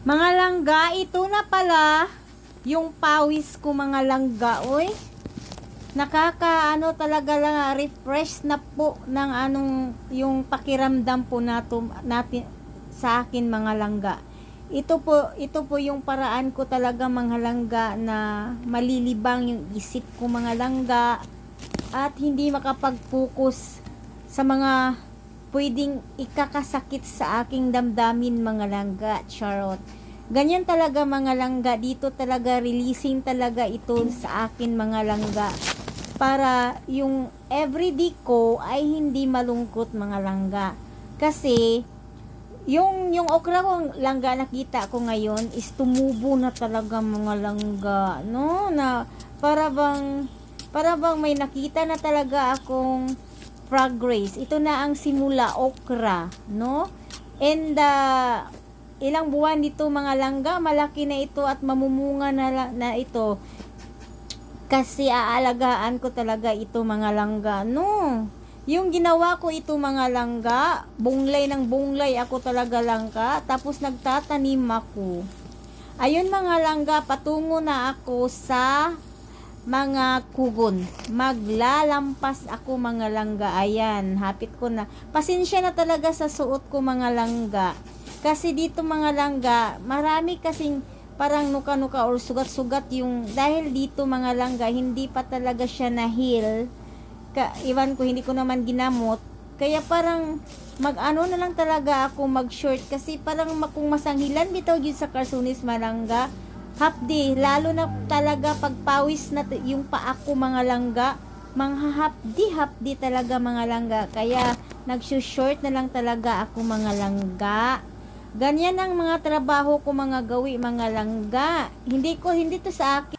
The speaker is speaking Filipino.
Mga langga, ito na pala yung pawis ko mga langga, oy. Nakaka ano talaga lang ah, refresh na po ng anong yung pakiramdam po nato, natin sa akin mga langga. Ito po, ito po yung paraan ko talaga mga langga na malilibang yung isip ko mga langga at hindi makapag-focus sa mga pwedeng ikakasakit sa aking damdamin mga langga, charot. Ganyan talaga mga langga, dito talaga releasing talaga ito sa akin mga langga para yung everyday ko ay hindi malungkot mga langga. Kasi yung yung okra kong langga nakita ko ngayon is tumubo na talaga mga langga, no? Na para bang para bang may nakita na talaga akong progress. Ito na ang simula okra, no? And uh, ilang buwan dito mga langga, malaki na ito at mamumunga na, na ito. Kasi aalagaan ko talaga ito mga langga, no? Yung ginawa ko ito mga langga, bunglay ng bunglay ako talaga langga, tapos nagtatanim ako. Ayun mga langga, patungo na ako sa mga kugon. Maglalampas ako mga langga. Ayan, hapit ko na. Pasensya na talaga sa suot ko mga langga. Kasi dito mga langga, marami kasing parang nuka-nuka or sugat-sugat yung dahil dito mga langga, hindi pa talaga siya na-heal. Ka, iwan ko, hindi ko naman ginamot. Kaya parang mag-ano na lang talaga ako mag-short kasi parang makung masanghilan bitaw yun sa Carsunis Malangga hapdi lalo na talaga pagpawis na yung paa ko mga langga. Mga hapdi hapdi talaga mga langga. Kaya nagsushort na lang talaga ako mga langga. Ganyan ang mga trabaho ko mga gawi mga langga. Hindi ko hindi to sa akin